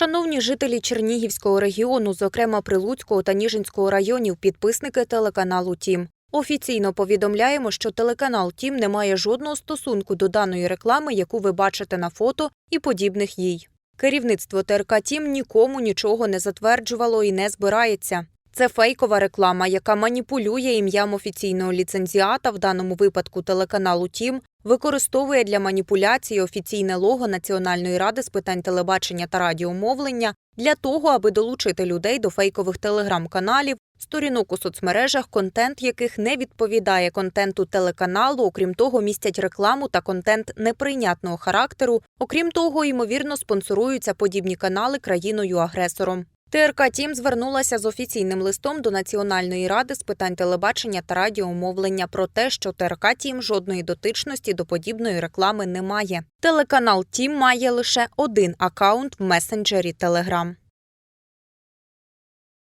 Шановні жителі Чернігівського регіону, зокрема Прилуцького та Ніжинського районів, підписники телеканалу Тім. Офіційно повідомляємо, що телеканал Тім не має жодного стосунку до даної реклами, яку ви бачите на фото і подібних їй. Керівництво ТРК Тім нікому нічого не затверджувало і не збирається. Це фейкова реклама, яка маніпулює ім'ям офіційного ліцензіата, в даному випадку телеканалу Тім, використовує для маніпуляції офіційне лого Національної ради з питань телебачення та радіомовлення для того, аби долучити людей до фейкових телеграм-каналів, сторінок у соцмережах, контент яких не відповідає контенту телеканалу, окрім того, містять рекламу та контент неприйнятного характеру. Окрім того, ймовірно, спонсоруються подібні канали країною-агресором. ТРК Тім звернулася з офіційним листом до Національної ради з питань телебачення та радіомовлення про те, що ТРК Тім жодної дотичності до подібної реклами не має. Телеканал Тім має лише один акаунт в месенджері Телеграм.